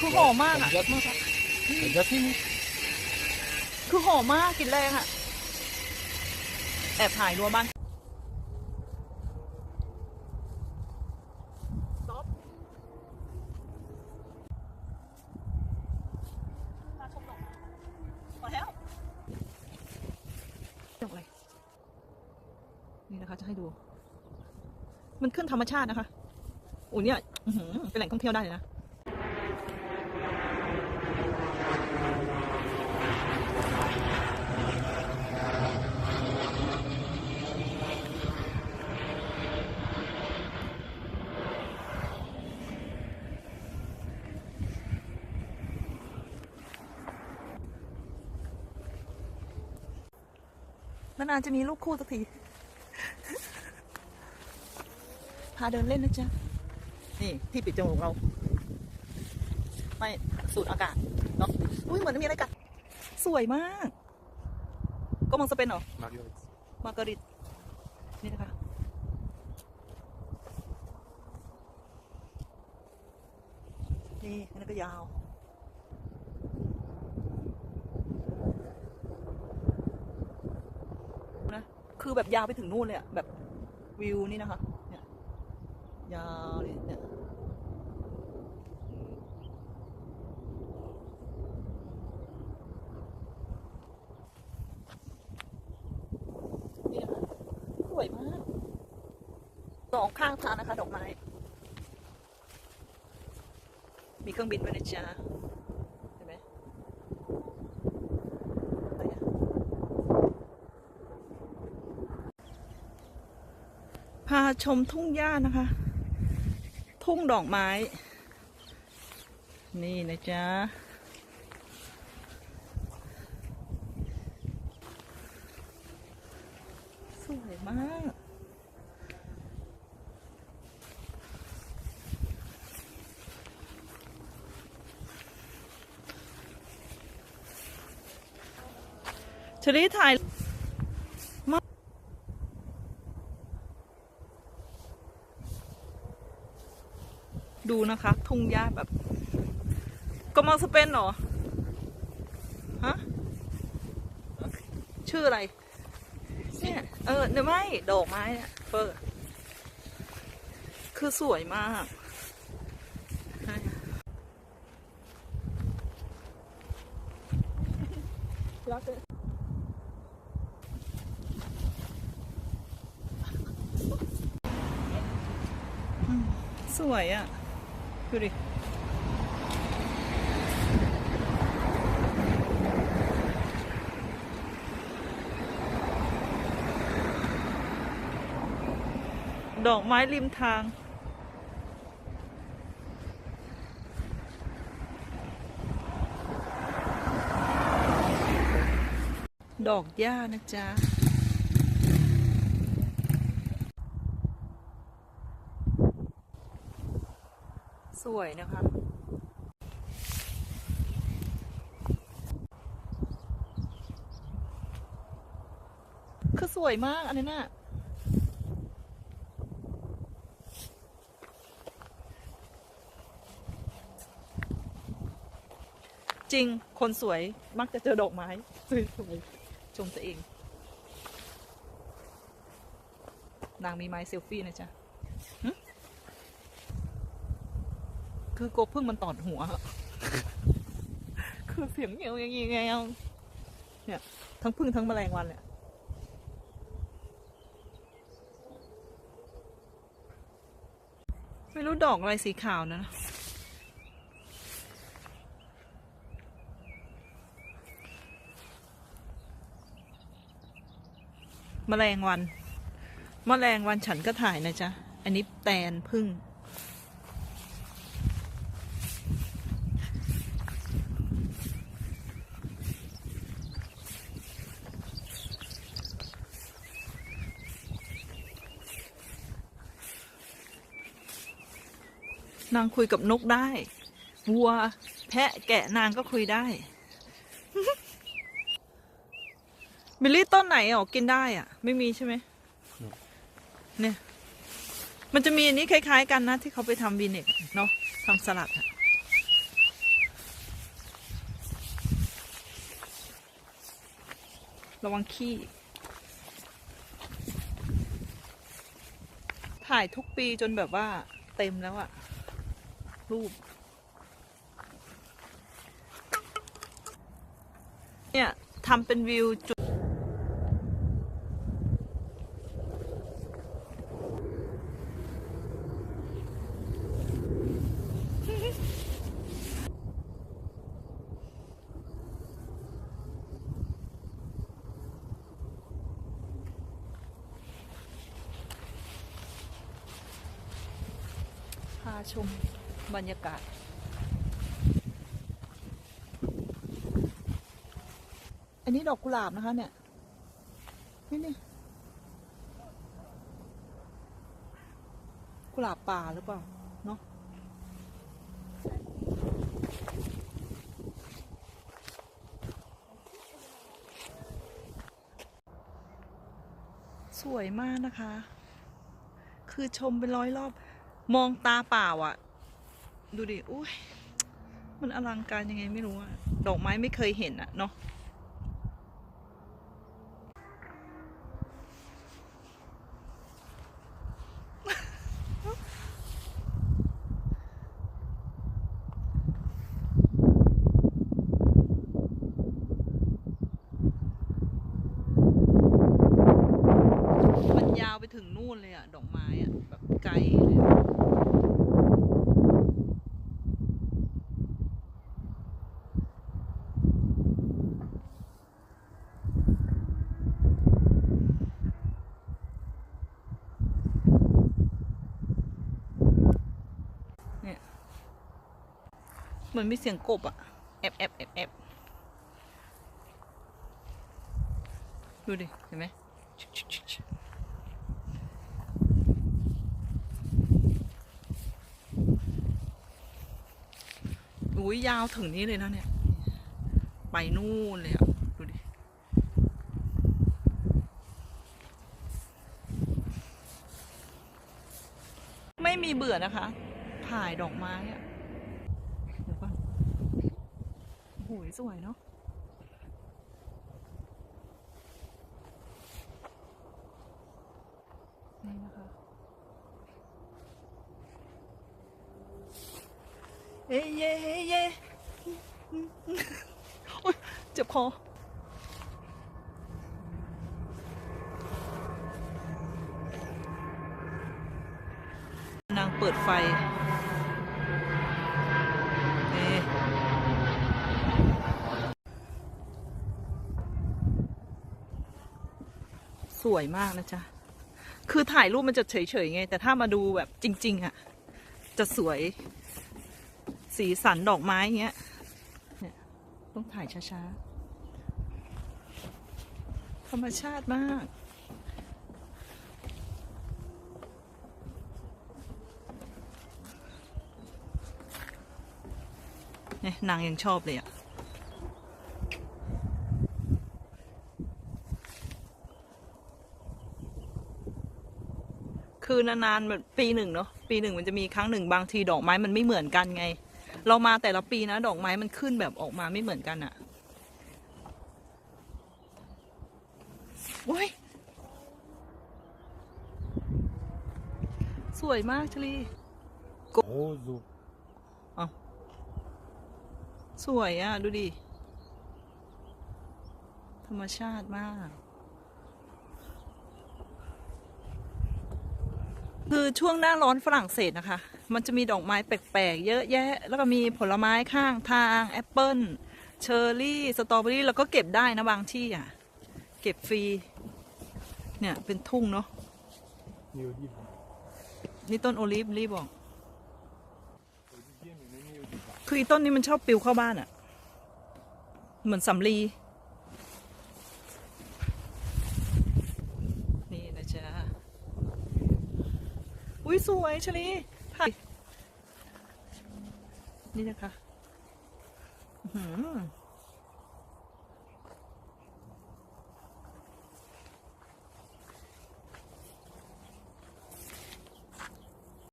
คือหอมมากอะยัดที่นี่คือหอมมากกินแรงอะ แอบถ่ายรัวบ้างนี่นะคะ จะให้ดู มันขึ้นธรรมชาตินะคะอุ้ยเนี่ยเป็นแหล่งท่องเที่ยวได้เลยนะ นานจะมีลูกคู่สักที พาเดินเล่นนะจ๊ะ นี่ที่ปิดจมูกเรา ไม่สูดอากาศเนาะ อุ้ยเหมือนมีอะไรกัด สวยมาก ก็มองสเปนเหรอ มาร์การิตนี่นะคะนี่นนั้นก็ยาว นะ คือแบบยาวไปถึงนู่นเลยอะแบบวิวนี่นะคะ เนี่ยยาวเลยเนี่ยสวยมากสองข้างทางนะคะ ดอกไม้ มีเครื่องบินด้วยนะจ๊ะเห็นไหมอะไรอะ พาชมทุ่งหญ้านะคะ ทุ่งดอกไม้ นี่นะจ๊ะ สวยมากชอรี่ถ่าย ดูนะคะ ทุ่งหญ้าแบบก็มองสเปนเหรอ ฮะ ชื่ออะไร เนี่ย เออเนี่ยไม่ ดอกไม้เนี่ยเปิดคือสวยมาก รักเลยสวยอะ ดูดิดอกไม้ริมทาง ดอกหญ้านะจ๊ะ สวยนะคะคือสวยมากอันนี้น่ะจริง คนสวยมักจะเจอดอกไม้ สวยๆชมตัวเอง นางมีไม้เซลฟี่นะจ๊ะ คือโกพึ่งมันตอดหัว คือเสียงเงี้ยวย่างเงี้ยเนี่ย ทั้งพึ่งทั้งแมลงวันเนี่ยไม่รู้ดอกอะไรสีขาวนะแมลงวันแมลงวันฉันก็ถ่ายนะจ๊ะ อันนี้แตนพึ่ง นางคุยกับนกได้ วัว แพะแกะนางก็คุยได้มิลลี่ต้นไหนออกกินได้อะ ไม่มีใช่ไหม เนี่ย มันจะมีอันนี้คล้าย ๆ กันนะ ที่เขาไปทำบีเน็ตเนาะทำสลัดระวังขี้ ถ่ายทุกปีจนแบบว่าเต็มแล้วอะ รูป เนี่ยทำเป็นวิวจุดพาชม บรรยากาศ อันนี้ดอกกุหลาบนะคะเนี่ย นี่นี่กุหลาบป่าหรือเปล่า เนาะสวยมากนะคะ คือชมเป็นร้อยรอบ มองตาเปล่าอะ่ะ ดูดิอุ้ยมันอลังการยังไงไม่รู้อะดอกไม้ไม่เคยเห็นอะเนาะมันยาวไปถึงนู่นเลยอะดอกไม้อะแบบไกลเลยอะเนี่ยเห มือนมีเสียงกบอะแอบแอบแอบแอบดูดิ เห็นไหมอุ้ยยาวถึงนี้เลยนะเนี่ย ไปนู่นเลยอะดูดิ ไม่มีเบื่อนะคะ ถ่ายดอกไม้อะเดี๋ยวก่อน โหสวยเนาะนี่นะคะ เอ้ยเย่เอ้ยเย่เจ็บคอนางเปิดไฟนี่ สวยมากนะจ๊ะ คือถ่ายรูปมันจะเฉยๆไง แต่ถ้ามาดูแบบจริง ๆอะ จะสวย สีสันดอกไม้เงี้ยเนี่ยต้องถ่ายช้าๆ ธรรมชาติมาก เนี่ยนางยังชอบเลยอะ คือนานๆแบบปีหนึ่งเนาะปีหนึ่งมันจะมีครั้งหนึ่งบางทีดอกไม้มันไม่เหมือนกันไง เรามาแต่ละปีนะ ดอกไม้มันขึ้นแบบออกมาไม่เหมือนกันอะโอ้ยสวยมากชลี Roso. สวยอะดูดิ ธรรมชาติมาก คือช่วงหน้าร้อนฝรั่งเศสนะคะ มันจะมีดอกไม้แปลกๆ เยอะแยะ แล้วก็มีผลไม้ข้างทางแอปเปิลเชอร์รี่ สตรอเบอรี่แล้วก็เก็บได้นะบางที่อะ เก็บฟรี เนี่ยเป็นทุ่งเนาะนี่ต้นโอลิฟรีบอก คืออีต้นนี้มันชอบปลิวเข้าบ้านอะ่ะ เหมือนสำลี นี่นะจ๊ะ อุ้ยสวยชลีถ่ายนี่นะคะ อืม